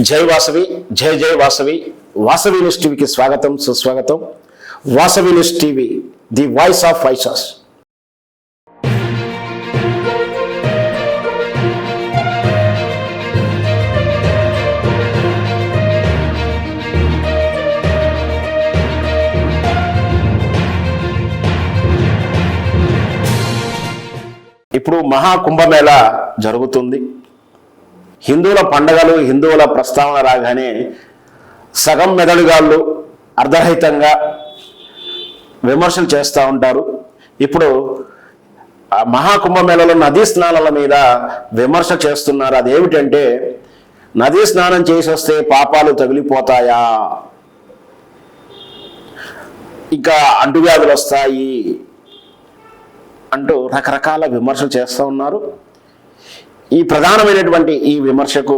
జై వాసవి జై జై వాసవి. వాసవి న్యూస్ టీవీకి స్వాగతం సుస్వాగతం. Vasavi news TV the voice of వైసాస్. ఇప్పుడు మహాకుంభమేళ జరుగుతుంది. హిందువుల పండగలు హిందువుల ప్రస్తావన రాగానే సగం మెదడుగాళ్ళు అర్ధరహితంగా విమర్శలు చేస్తూ ఉంటారు. ఇప్పుడు మహాకుంభమేళలో నదీ స్నానాల మీద విమర్శ చేస్తున్నారు. అదేమిటంటే నదీ స్నానం చేసి వస్తే పాపాలు తగిలిపోతాయా? ఇంకా అంటువ్యాధులు వస్తాయి అంటూ రకరకాల విమర్శలు చేస్తూ ఉన్నారు. ఈ ప్రధానమైనటువంటి ఈ విమర్శకు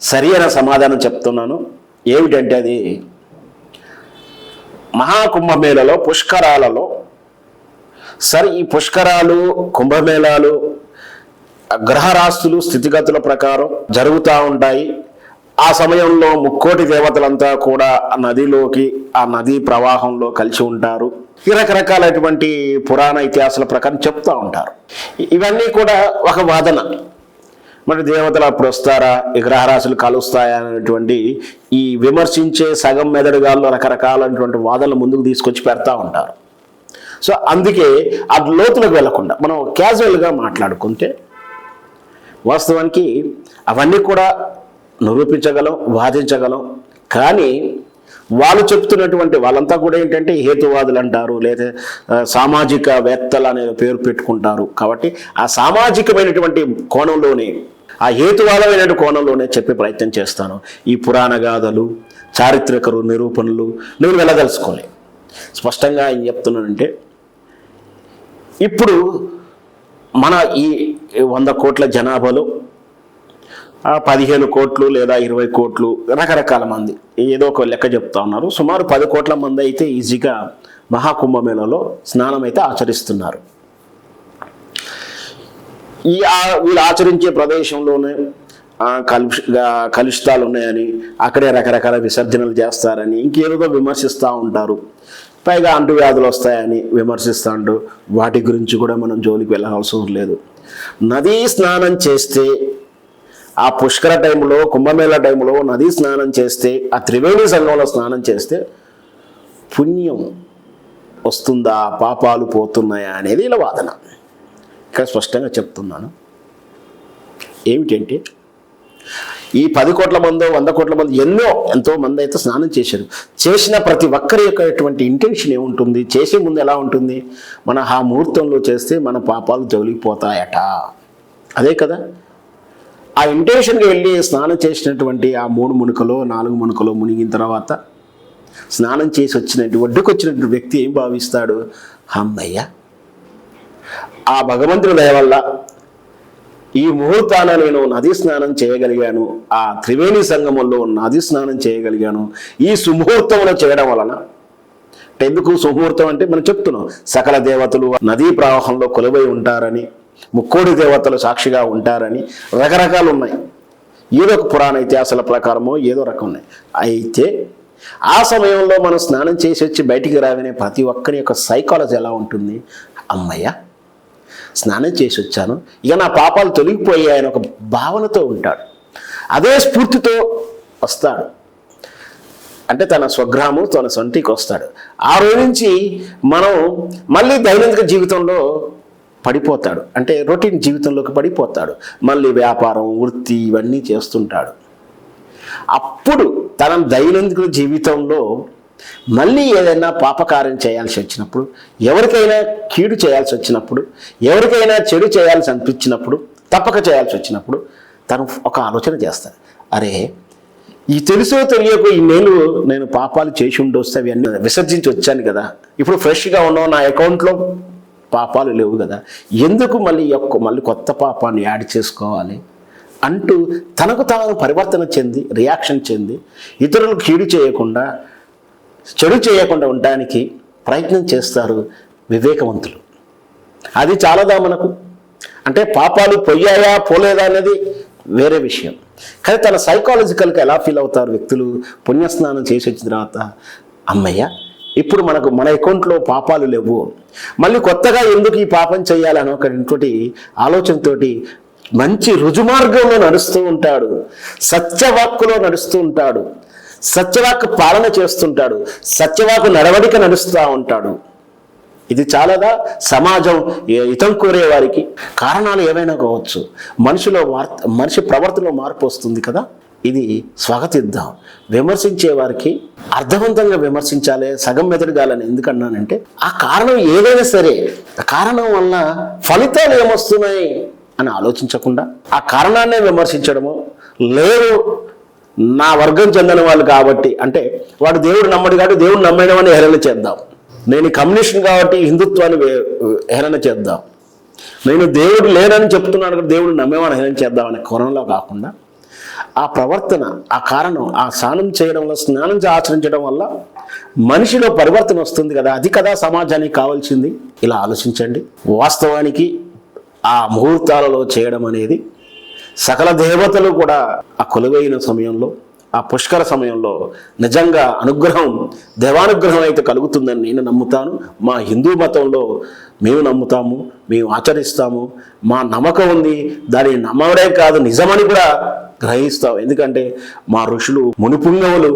సరి అయిన సమాధానం చెప్తున్నాను. ఏమిటంటే అది మహాకుంభమేళలో పుష్కరాలలో సరే ఈ పుష్కరాలు కుంభమేళాలు గ్రహరాస్తులు స్థితిగతుల ప్రకారం జరుగుతూ ఉంటాయి. ఆ సమయంలో ముక్కోటి దేవతలంతా కూడా ఆ నదిలోకి ఆ నదీ ప్రవాహంలో కలిసి ఉంటారు. ఈ రకరకాలైనటువంటి పురాణ ఇతిహాసాల ప్రకారం చెప్తూ ఉంటారు. ఇవన్నీ కూడా ఒక వాదన. మరి దేవతలు అప్పుడు వస్తారా ఈ గ్రహరాశులు కలుస్తాయా అనేటువంటి ఈ విమర్శించే సగం మెదడుగాల్లో రకరకాలైనటువంటి వాదనలు ముందుకు తీసుకొచ్చి పెడతా ఉంటారు. సో అందుకే ఆ లోతులకు వెళ్ళకుండా మనం క్యాజువల్గా మాట్లాడుకుంటే వాస్తవానికి అవన్నీ కూడా నిరూపించగలం వాదించగలం. కానీ వాళ్ళు చెప్తున్నటువంటి వాళ్ళంతా కూడా ఏంటంటే హేతువాదులు అంటారు లేదా సామాజికవేత్తలు సామాజిక వేత్తలు అనే పేరు పెట్టుకుంటారు. కాబట్టి ఆ సామాజికమైనటువంటి కోణంలోనే ఆ హేతువాదమైన కోణంలోనే చెప్పే ప్రయత్నం చేస్తాను. ఈ పురాణ గాథలు చారిత్రక నిరూపణలు నేను వెళ్ళదలుచుకోలే. స్పష్టంగా ఏం చెప్తున్నానంటే ఇప్పుడు మన ఈ వంద కోట్ల జనాభాలో పదిహేను కోట్లు లేదా ఇరవై కోట్లు రకరకాల మంది ఏదో ఒక లెక్క చెప్తా ఉన్నారు. సుమారు పది కోట్ల మంది అయితే ఈజీగా మహాకుంభమేళలో స్నానం అయితే ఆచరిస్తున్నారు. ఈ వీళ్ళు ఆచరించే ప్రదేశంలోనే కలుష కలుషితాలు ఉన్నాయని అక్కడే రకరకాల విసర్జనలు చేస్తారని ఇంకేదో విమర్శిస్తూ ఉంటారు. పైగా అంటువ్యాధులు వస్తాయని విమర్శిస్తాండు వాటి గురించి కూడా మనం జోలికి వెళ్ళాల్సిన లేదు. నదీ స్నానం చేస్తే ఆ పుష్కర టైంలో కుంభమేళ టైంలో నదీ స్నానం చేస్తే ఆ త్రివేణి సంఘంలో స్నానం చేస్తే పుణ్యం వస్తుందా పాపాలు పోతున్నాయా అనేది ఇలా వాదన. ఇక్కడ స్పష్టంగా చెప్తున్నాను. ఏమిటంటే ఈ పది కోట్ల మందో వంద కోట్ల మంది ఎన్నో ఎంతో మంది అయితే స్నానం చేశారు. చేసిన ప్రతి ఒక్కరి యొక్క ఇంటెన్షన్ ఏముంటుంది? చేసే ముందు ఎలా ఉంటుంది? మన ఆ ముహూర్తంలో చేస్తే మన పాపాలు తొలిగిపోతాయట. అదే కదా? ఆ ఇంటెన్షన్కి వెళ్ళి స్నానం చేసినటువంటి ఆ మూడు మునుకలో నాలుగు మునుకలో మునిగిన తర్వాత స్నానం చేసి వచ్చినట్టు ఒడ్డుకు వచ్చినటువంటి వ్యక్తి ఏం భావిస్తాడు? అమ్మయ్య ఆ భగవంతుని దయ వల్ల ఈ ముహూర్తాన నేను నదీ స్నానం చేయగలిగాను ఆ త్రివేణి సంగమంలో నదీ స్నానం చేయగలిగాను. ఈ సుముహూర్తంలో చేయడం వలన అంటే ఎందుకు సుముహూర్తం అంటే మనం చెప్తున్నాం సకల దేవతలు నదీ ప్రవాహంలో కొలువై ఉంటారని ముక్కోడి దేవతలు సాక్షిగా ఉంటారని రకరకాలు ఉన్నాయి. ఏదో ఒక పురాణ ఇతిహాసాల ప్రకారమో ఏదో రకం ఉన్నాయి. అయితే ఆ సమయంలో మనం స్నానం చేసి వచ్చి బయటికి రాగానే ప్రతి ఒక్కరి యొక్క సైకాలజీ ఎలా ఉంటుంది? అమ్మయ్య స్నానం చేసి వచ్చాను. ఇక నా పాపాలు తొలగిపోయాయని ఒక భావనతో ఉంటాడు. అదే స్ఫూర్తితో వస్తాడు. అంటే తన స్వగ్రామం తన సొంటికి వస్తాడు. ఆ రోజు నుంచి మనం మళ్ళీ దైనందిక జీవితంలో పడిపోతాడు. అంటే రొటీన్ జీవితంలోకి పడిపోతాడు. మళ్ళీ వ్యాపారం వృత్తి ఇవన్నీ చేస్తుంటాడు. అప్పుడు తన దైనందిక జీవితంలో మళ్ళీ ఏదైనా పాపకార్యం చేయాల్సి వచ్చినప్పుడు ఎవరికైనా కీడు చేయాల్సి వచ్చినప్పుడు ఎవరికైనా చెడు చేయాల్సి అనిపించినప్పుడు తప్పక చేయాల్సి వచ్చినప్పుడు తను ఒక ఆలోచన చేస్తాడు. అరే ఈ తెలుసో తెలియక ఈ నేను నేను పాపాలు చేసి ఉండొస్తే అవి అన్నీ విసర్జించి వచ్చాను కదా. ఇప్పుడు ఫ్రెష్గా ఉన్నావు నా అకౌంట్లో పాపాలు లేవు కదా. ఎందుకు మళ్ళీ యొక్క మళ్ళీ కొత్త పాపాన్ని యాడ్ చేసుకోవాలి? అంటూ తనకు తాను పరివర్తన చెంది రియాక్షన్ చెంది ఇతరులకు కీడు చేయకుండా చెడు చేయకుండా ఉండడానికి ప్రయత్నం చేస్తారు వివేకవంతులు. అది చాలదా మనకు? అంటే పాపాలు పోయాయా పోలేదా అనేది వేరే విషయం. కానీ తన సైకాలజికల్గా ఎలా ఫీల్ అవుతారు వ్యక్తులు? పుణ్యస్నానం చేసి వచ్చిన తర్వాత అమ్మయ్య ఇప్పుడు మనకు మన అకౌంట్లో పాపాలు లేవు. మళ్ళీ కొత్తగా ఎందుకు ఈ పాపం చేయాలని ఒకటి ఆలోచనతోటి మంచి రుజుమార్గంలో నడుస్తూ ఉంటాడు. సత్యవాక్కులో నడుస్తూ ఉంటాడు. సత్యవాక్ పాలన చేస్తుంటాడు. సత్యవాకు నడవడిక నడుస్తూ ఉంటాడు. ఇది చాలాదా సమాజం హితం కోరే వారికి కారణాలు ఏమైనా కావచ్చు. మనిషిలో వార్త మనిషి ప్రవర్తనలో మార్పు వస్తుంది కదా? ఇది స్వాగతిద్దాం. విమర్శించే వారికి అర్థవంతంగా విమర్శించాలి సగం మెదడుగాలని. ఎందుకన్నానంటే ఆ కారణం ఏదైనా సరే కారణం వల్ల ఫలితాలు ఏమొస్తున్నాయి అని ఆలోచించకుండా ఆ కారణాన్నే విమర్శించడము లేదు నా వర్గం చెందిన వాళ్ళు కాబట్టి అంటే వాడు దేవుడు నమ్మడు కాబట్టి దేవుడు నమ్మేయడం హేళన చేద్దాం. నేను కమ్యూనిస్ట్ కాబట్టి హిందుత్వాన్ని హేళన చేద్దాం. నేను దేవుడు లేనని చెప్తున్నాను కాబట్టి దేవుడు నమ్మేవాడిని హేళన చేద్దాం అనే కోణంలో కాకుండా ఆ ప్రవర్తన ఆ కారణం ఆ స్నానం చేయడం వల్ల స్నానం చే- ఆచరించడం వల్ల మనిషిలో పరివర్తన వస్తుంది కదా అది కదా సమాజానికి కావాల్సింది. ఇలా ఆలోచించండి. వాస్తవానికి ఆ ముహూర్తాలలో చేయడం అనేది సకల దేవతలు కూడా ఆ కొలువైన సమయంలో ఆ పుష్కర సమయంలో నిజంగా అనుగ్రహం దేవానుగ్రహం అయితే కలుగుతుందని నేను నమ్ముతాను. మా హిందూ మతంలో మేము నమ్ముతాము మేము ఆచరిస్తాము. మా నమ్మకం ఉంది దాని నమ్మడే కాదు నిజమని కూడా గ్రహిస్తాం. ఎందుకంటే మా ఋషులు మునుపుంగవులు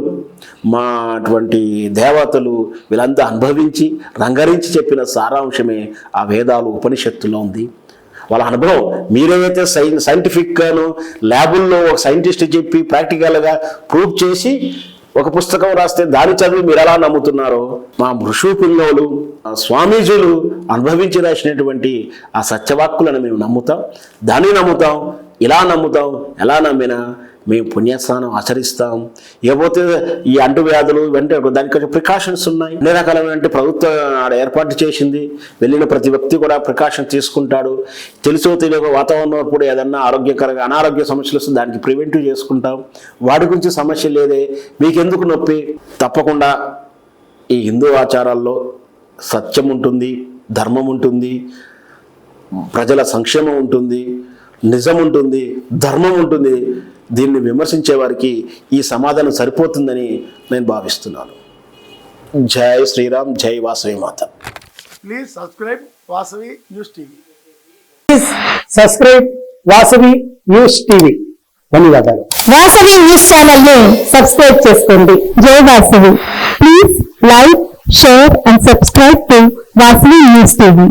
మా అటువంటి దేవతలు వీళ్ళంతా అనుభవించి రంగరించి చెప్పిన సారాంశమే ఆ వేదాలు ఉపనిషత్తులో ఉంది. వాళ్ళ అనుభవం. మీరేదైతే సై సైంటిఫిక్గాను ల్యాబుల్లో ఒక సైంటిస్ట్ చెప్పి ప్రాక్టికల్గా ప్రూవ్ చేసి ఒక పుస్తకం రాస్తే దాని చదివి మీరు ఎలా నమ్ముతున్నారో మా ఋషు పిల్లలు ఆ స్వామీజీలు అనుభవించి రాసినటువంటి ఆ సత్యవాక్కులను మేము నమ్ముతాం. దాన్ని నమ్ముతాం. ఇలా నమ్ముతాం. ఎలా నమ్మినా మేము పుణ్యస్నానం ఆచరిస్తాం. ఇకపోతే ఈ అంటువ్యాధులు వెంట దానికి కొంచెం ప్రికాషన్స్ ఉన్నాయి. అన్ని రకాలైన ప్రభుత్వం ఆడ ఏర్పాటు చేసింది. వెళ్ళిన ప్రతి వ్యక్తి కూడా ప్రికాషన్ తీసుకుంటాడు. తెలుసో తెలియక వాతావరణం కూడా ఏదన్నా ఆరోగ్యకరంగా అనారోగ్య సమస్యలు వస్తే దానికి ప్రివెంటివ్ చేసుకుంటాం. వాటి గురించి సమస్య లేదే. మీకెందుకు నొప్పి? తప్పకుండా ఈ హిందూ ఆచారాల్లో సత్యం ఉంటుంది ధర్మం ఉంటుంది ప్రజల సంక్షేమం ఉంటుంది నిజం ఉంటుంది ధర్మం ఉంటుంది. దీన్ని విమర్శించే వారికి ఈ సమాధానం సరిపోతుందని నేను భావిస్తున్నాను. జై శ్రీరామ్ జై వాసవి మాత. Please subscribe Vasavi News TV. Please subscribe Vasavi news TV ధన్యవాదాలు. వాసవి న్యూస్ ఛానల్ని సబ్స్క్రైబ్ చేసుకోండి. జై Vasavi. Please like share and subscribe to Vasavi news TV